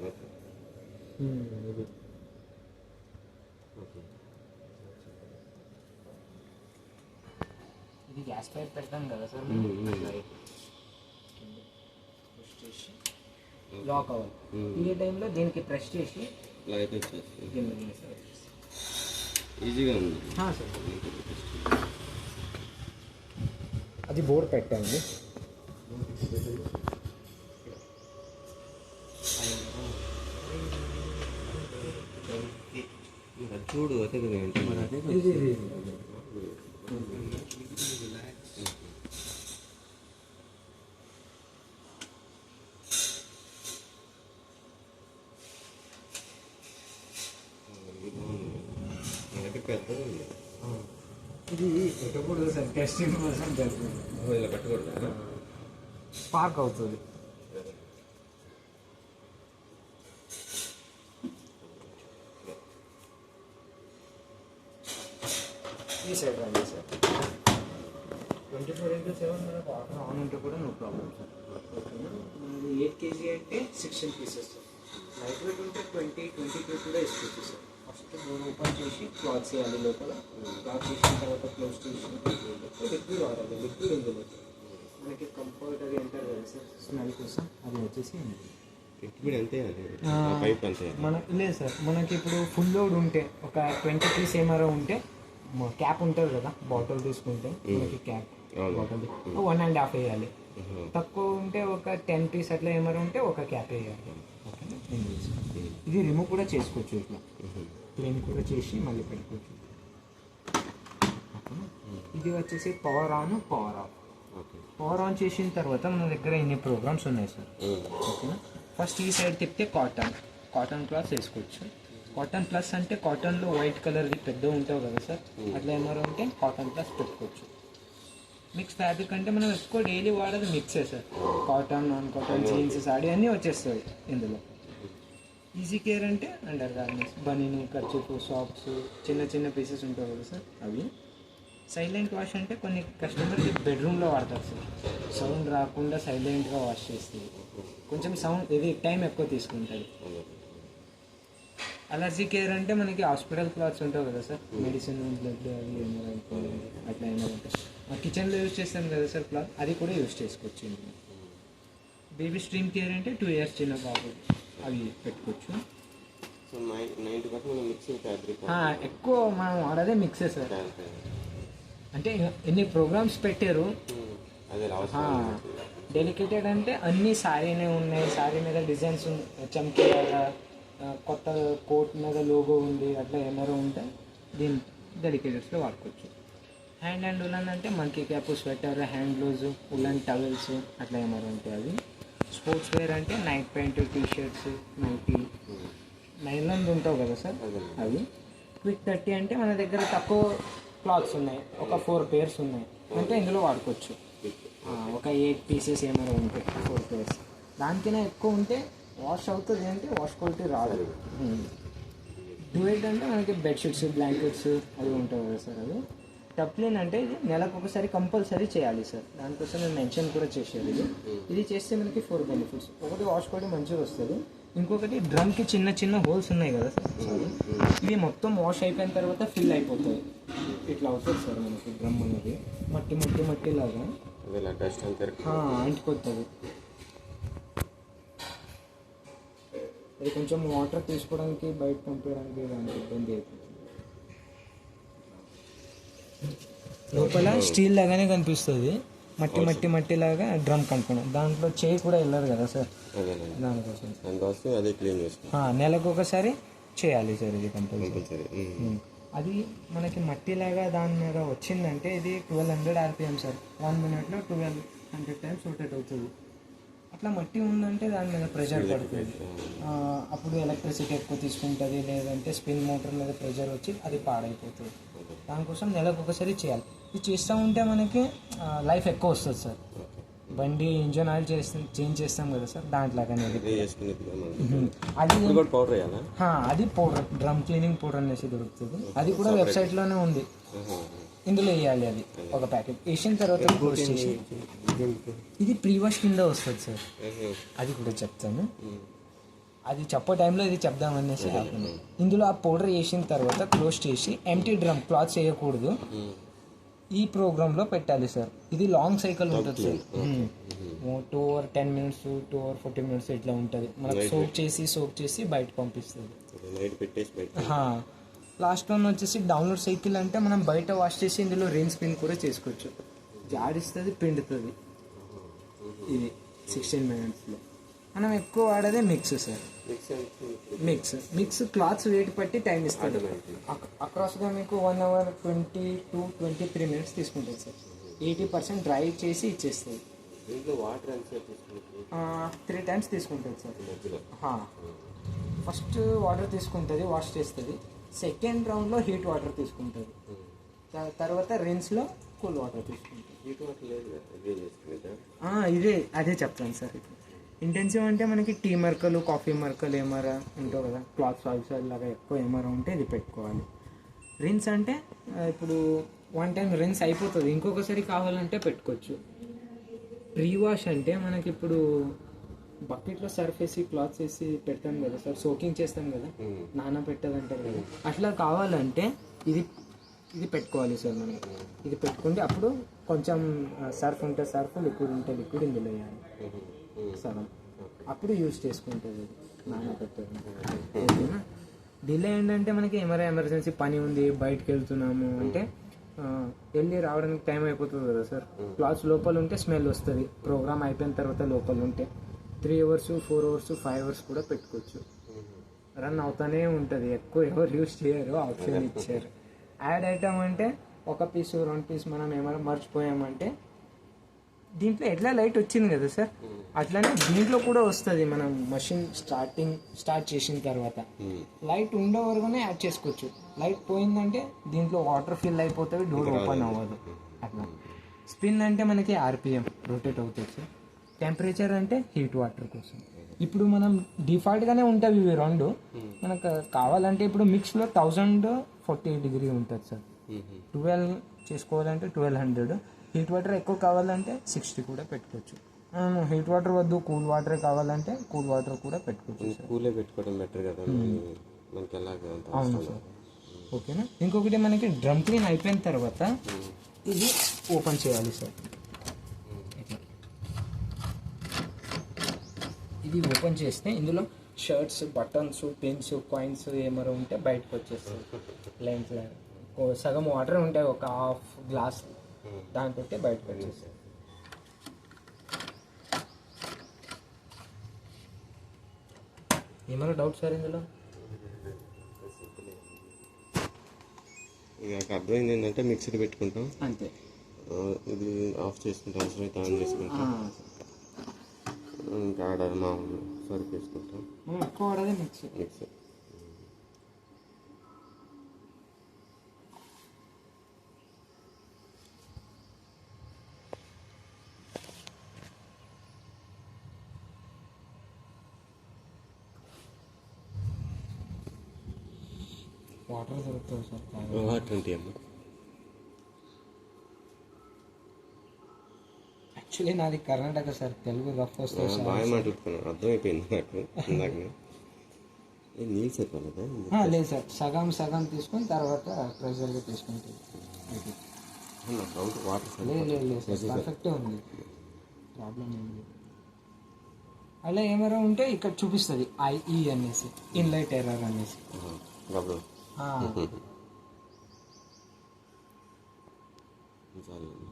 Okay ఇది okay ఇది gas pipe పెడతాం కదా సార్ మ్మ్, మ్మ్. పుష్ చేసి లాక్ అవ్వాలి మ్మ్. ఈ టైంలో దీనికి ప్రెస్ చేసి లైట్ వచ్చేసి దీన్ని దీన్ని సార్. ఈజీగా ఉంది. సార్. అది బోర్డు పెట్టండి మరి అది చూడు అదే కదా ఏంటి మరి అదే కదా. ఇది ఇది ఇది బాగుంది. నా దగ్గర పెద్దది ఉంది ఇది పెట్టకూడదు సార్ టెస్టింగ్ కోసం పార్క్ అవుతుంది. ఈ సైడ్ రండి sir twenty four into seven మనకు వాటర్ ఆన్ ఉంటే కూడా నో ప్రాబ్లం సార్ ఓకేనా ఎయిట్ కేజీ అంటే సిక్స్టీన్ పీసెస్ లైట్ వెయిట్ ఉంటే ట్వంటీ ట్వంటీ టూ కూడా ఇస్తుంది సార్ ఫస్ట్ డోర్ ఓపెన్ చేసి క్లాత్ చేయాలి లోపల. క్లాత్ చేసిన తర్వాత క్లోజ్ చేసి లిక్విడ్ వాడాలి. లిక్విడ్ ఇందులో మనకి కంఫర్ట్ అది ఎంటర్ కదా సార్ స్మెల్ కోసం అది వచ్చేసి లిక్విడ్ అంతే పైప్ అంతే మన లేదు సార్ మనకి ఇప్పుడు ఫుల్ లోడ్ ఉంటే ఒక ట్వంటీ పీస్ ఏమారో ఉంటే క్యాప్ ఉంటుంది కదా బాటిల్ తీసుకుంటే మనకి cap. Bottle one and half వేయాలి. తక్కువ ఉంటే ఒక టెన్ పీస్ అట్లా ఏమారో ఉంటే ఒక క్యాప్ వేయాలి. ఇది రిమూవ్ కూడా చేసుకోవచ్చు ఇట్లా. క్లీన్ కూడా చేసి మళ్ళీ పెట్టుకోవచ్చు? ఇది వచ్చేసి power on power off power on చేసిన తర్వాత మన దగ్గర ఇన్ని ప్రోగ్రామ్స్ ఉన్నాయి సార్. ఓకేనా? ఫస్ట్ ఈ సైడ్ తిప్పితే కాటన్ కాటన్ క్లాత్ వేసుకోవచ్చు. కాటన్ ప్లస్ అంటే కాటన్లో వైట్ కలర్ది పెద్ద ఉంటావు కదా సార్? అట్లా ఏమైనా ఉంటే కాటన్ ప్లస్ పెట్టుకోవచ్చు. మిక్స్ ఫ్యాబ్రిక్ అంటే మనం ఎక్కువ డైలీ వాడేది మిక్సే sir. Cotton non cotton jeans sari అన్నీ వచ్చేస్తాయి ఇందులో. ఈజీ కేర్ అంటే అండర్ గార్మెంట్స్ బనీని ఖర్చుపు సాక్స్ చిన్న చిన్న పీసెస్ ఉంటాయి కదా సార్ అవి. సైలెంట్ వాష్ అంటే కొన్ని కస్టమర్కి బెడ్రూమ్లో వాడతారు సార్. సౌండ్ రాకుండా సైలెంట్గా వాష్ చేస్తుంది కొంచెం సౌండ్ ఇది టైం ఎక్కువ తీసుకుంటుంది. అదే. అలర్జీ కేర్ అంటే మనకి హాస్పిటల్ క్లాత్స్ ఉంటాయి కదా సార్. మెడిసిన్ బ్లడ్ అవి ఏమైనా అట్లా ఏమైనా ఉంటాయి. కిచెన్లో యూజ్ చేస్తాం కదా సార్ క్లాత్ అది కూడా యూజ్ చేసుకోవచ్చు బేబీ స్ట్రీమ్ కేర్ అంటే టూ ఇయర్స్ చిన్న బాబు అవి పెట్టుకోవచ్చు. ఎక్కువ మనం వాడదే మిక్సే సార్. అంటే ఎన్ని ప్రోగ్రామ్స్ పెట్టారు? డెలికేటెడ్ అంటే అన్ని సారీనే ఉన్నాయి. సారీ మీద డిజైన్స్ చమ్కీలాగా కొత్త కోట్ మీద లోగో ఉంది అట్లా ఏమైనా ఉంటే దీని డెలికేటెడ్స్లో వాడుకోవచ్చు. హ్యాండ్ అండ్ ఉలన్ అంటే monkey cap sweater hand gloves woollen towels అట్లా ఏమైనా ఉంటాయి అవి స్పోర్ట్స్ వేర్ అంటే night pant T shirts nighty nylon ఉంటావు కదా సార్? అవి. క్విక్ థర్టీ అంటే మన దగ్గర తక్కువ క్లాత్స్ ఉన్నాయి. ఒక ఫోర్ పేర్స్ ఉన్నాయి. అంటే ఇందులో వాడుకోవచ్చు. ఒక ఎయిట్ పీసెస్ ఏమైనా ఉంటాయి ఫోర్ పేర్స్ దానికైనా ఎక్కువ ఉంటే వాష్ అవుతుంది అంటే వాష్ క్వాలిటీ రాదు. డ్యూయట్ అంటే మనకి బెడ్షీట్స్ బ్లాంకెట్స్ అవి ఉంటాయి కదా సార్ అవి. టప్లిన్ అంటే ఇది నెలకు ఒకసారి కంపల్సరీ చేయాలి సార్. దానికోసం నేను మెన్షన్ కూడా చేసేది ఇది. ఇది చేస్తే మనకి ఫోర్ బెనిఫిట్స్ ఒకటి వాష్ క్వాలిటీ మంచిగా వస్తుంది. ఇంకొకటి డ్రమ్కి చిన్న చిన్న హోల్స్ ఉన్నాయి కదా సార్. సారీ ఇవి మొత్తం వాష్ అయిపోయిన తర్వాత ఫిల్ అయిపోతాయి. ఇట్లా అవుతుంది సార్ మనకి డ్రమ్ అనేది. మట్టి మట్టి మట్టి లాగా అంటుకొస్తుంది అది కొంచెం వాటర్ తీసుకోవడానికి బయట పంపించడానికి దానికి ఇబ్బంది అవుతుంది లోపల స్టీల్ లాగానే కనిపిస్తుంది. మట్టి మట్టి మట్టి లాగా డ్రమ్ కనుక్కున్నాం దాంట్లో చేయి కూడా వెళ్ళదు కదా సార్? దానికోసం. దానికోసం అదే క్లీన్ చేసుకో ఆ, నెలకు ఒకసారి చేయాలి సార్ ఇది కంపల్సరీ. అది మనకి మట్టిలాగా దాని మీద వచ్చిందంటే ఇది twelve hundred RPM sir. One మినిట్లో ట్వెల్వ్ హండ్రెడ్ టైమ్స్ రొటేట్ అవుతుంది. అట్లా మట్టి ఉందంటే దాని మీద ప్రెషర్ పడుతుంది. అప్పుడు ఎలక్ట్రిసిటీ ఎక్కువ తీసుకుంటుంది లేదంటే స్పిన్ మోటార్ మీద ప్రెషర్ వచ్చి అది పాడైపోతుంది. దానికోసం నెలకు ఒకసారి చేయాలి. ఇది చేస్తూ ఉంటే మనకి లైఫ్ ఎక్కువ వస్తుంది సార్. బండి ఇంజన్ ఆయిల్ చేస్తాం చేంజ్ చేస్తాం కదా సార్ దాంట్లాగానే. అది అది పౌడర్ డ్రమ్ క్లీనింగ్ పౌడర్ అనేసి దొరుకుతుంది. అది కూడా వెబ్సైట్లోనే ఉంది. ఇందులో వేయాలి అది ఒక ప్యాకెట్. వేసిన తర్వాత క్లోజ్ చేసి ఇది ప్రీ వాష్ కింద వస్తుంది సార్. అది కూడా చెప్తాను. అది చెప్పే టైంలో ఇది చెప్దామనేసి కాకుండా ఇందులో ఆ పౌడర్ వేసిన తర్వాత క్లోజ్ చేసి ఎంటీ డ్రమ్ క్లాత్ చేయకూడదు. ఈ ప్రోగ్రామ్లో పెట్టాలి సార్. ఇది లాంగ్ సైకిల్ ఉంటుంది sir. Two hour ten minutes two hour forty minutes ఇట్లా ఉంటుంది. మనకు సోప్ చేసి సోప్ చేసి బయట పంపిస్తుంది. లాస్ట్ వన్ వచ్చేసి డౌన్లోడ్ సైకిల్ అంటే మనం బయట వాష్ చేసి ఇందులో రెయిన్ స్పిన్ కూడా చేసుకోవచ్చు. జాడిస్తుంది పిండుతుంది. ఇది సిక్స్టీన్ మినిట్స్లో మనం ఎక్కువ వాడేదే mix sir mix mix mix clothes weight పట్టి టైం ఇస్తుంది. అక్రాస్గా మీకు one hour twenty to twenty three minutes తీసుకుంటుంది సార్ ఎయిటీ పర్సెంట్ డ్రై చేసి ఇచ్చేస్తుంది. త్రీ టైమ్స్ తీసుకుంటుంది? సార్ ఫస్ట్ వాటర్ తీసుకుంటుంది వాష్ చేస్తుంది. సెకండ్ రౌండ్లో హీట్ వాటర్ తీసుకుంటుంది త- తర్వాత రిన్స్లో కూల్ వాటర్ తీసుకుంటుంది హీట్ వాటర్ లేదు ఇదే అదే చెప్తాను సార్. ఇప్పుడు ఇంటెన్సివ్ అంటే మనకి టీ మరకలు కాఫీ మరకలు ఏమరా ఉంటావు కదా క్లాత్ సాల్స్ లాగా ఎక్కువ ఏమరా ఉంటే ఇది పెట్టుకోవాలి. రిన్స్ అంటే ఇప్పుడు వన్ టైం రిన్స్ అయిపోతుంది. ఇంకొకసారి కావాలంటే పెట్టుకోవచ్చు. రీవాష్ అంటే మనకి ఇప్పుడు బకెట్లో సర్ఫ్ వేసి క్లాత్స్ వేసి పెడతాం కదా సార్ సోకింగ్ చేస్తాం కదా నాన్న పెట్టదంటారు కదా. అట్లా కావాలంటే ఇది ఇది పెట్టుకోవాలి సార్ మనం. ఇది పెట్టుకుంటే అప్పుడు కొంచెం సర్ఫ్ ఉంటే సర్ఫ్ లిక్విడ్ ఉంటే లిక్విడ్ ఇందులో వేయాలి. సగం అప్పుడు యూజ్ చేసుకుంటుంది నాన్న పెట్టదు ఓకేనా? డిలే ఏంటంటే మనకి ఏమైనా ఎమర్జెన్సీ పని ఉంది బయటకు వెళ్తున్నాము అంటే వెళ్ళి రావడానికి టైం అయిపోతుంది కదా సార్. క్లాత్స్ లోపల ఉంటే స్మెల్ వస్తుంది. ప్రోగ్రామ్ అయిపోయిన తర్వాత లోపల ఉంటే. Three hours four hours five hours కూడా పెట్టుకోవచ్చు. రన్ అవుతానే ఉంటుంది. ఎక్కువ ఎవరు యూస్ చేయరు ఆప్షన్ ఇచ్చారు. యాడ్ ఐటమ్ అంటే ఒక పీస్ రెండు పీస్ మనం ఏమైనా మర్చిపోయామంటే దీంట్లో ఎట్లా లైట్ వచ్చింది కదా సార్? అట్లానే దీంట్లో కూడా వస్తుంది మనం మషిన్ స్టార్టింగ్ స్టార్ట్ చేసిన తర్వాత. లైట్ ఉండే వరకునే యాడ్ చేసుకోవచ్చు. లైట్ పోయిందంటే దీంట్లో వాటర్ ఫిల్ అయిపోతుంది డోర్ ఓపెన్ అవ్వదు. అట్లా. స్పిన్ అంటే మనకి ఆర్పిఎం రొటేట్ అవుతుంది సార్. టెంపరేచర్ అంటే హీట్ వాటర్ కోసం. ఇప్పుడు మనం డిఫాల్ట్గానే ఉంటుంది ఇవి రెండు. మనకు కావాలంటే ఇప్పుడు మిక్స్లో థౌజండ్ ఫార్టీ డిగ్రీ ఉంటుంది సార్. ట్వెల్వ్ చేసుకోవాలంటే ట్వెల్వ్ హండ్రెడ్. హీట్ వాటర్ ఎక్కువ కావాలంటే సిక్స్టీ కూడా పెట్టుకోవచ్చు. హీట్ వాటర్ వద్దు కూల్ వాటర్ కావాలంటే కూల్ వాటర్ కూడా పెట్టుకోవచ్చు కూలే పెట్టుకోవడం బెటర్ కదా మనకి అవును సార్. ఓకేనా? ఇంకొకటి మనకి డ్రమ్ క్లీన్ అయిపోయిన తర్వాత ఇది ఓపెన్ చేయాలి సార్. ఇది ఓపెన్ చేస్తే ఇందులో షర్ట్స్ బటన్స్ పిన్స్ కాయిన్స్ ఏమైనా ఉంటే బయటకు వచ్చేస్తాయి. లైన్స్ సగం వాటర్ ఉంటాయి ఒక హాఫ్ గ్లాస్ దాంతో బయటకు వచ్చేస్తాయి. ఏమైనా డౌట్ సార్ ఇందులో? నాకు అర్థమైంది ఏంటంటే మిక్సర్ పెట్టుకుంటాం. అంతే. ఇది ఆఫ్ చేసుకుంటాం అవసరం అయితే ఆన్ చేసుకుంటాం ఇంకా ఆడ మామూలు ఎక్కువ వాడేది మిక్సీ. మిక్సర్ వాటర్ దొరుకుతుంది సార్. వాటర్ అంటే అమ్మ. యాక్చువల్లీ నాది కర్ణాటక సార్ తెలుగు రఫ్ బాగా మాట్లాడుకున్నాను అర్థమైపోయింది నాకు ఇందాక. ఏ నీళ్ళు సరిపోలేదా ఆ, లేదు సార్. సగం సగం తీసుకొని తర్వాత ప్రెషర్గా తీసుకుంటుంది లేదు లేదు లేదు సార్. పర్ఫెక్ట్ ఉంది. ప్రాబ్లం ఏం లేదు. అలా ఏమైనా ఉంటే ఇక్కడ చూపిస్తుంది. ఐఈ అనేసి. ఇన్లైట్ ఎర్రర్ అనేసి. చాలు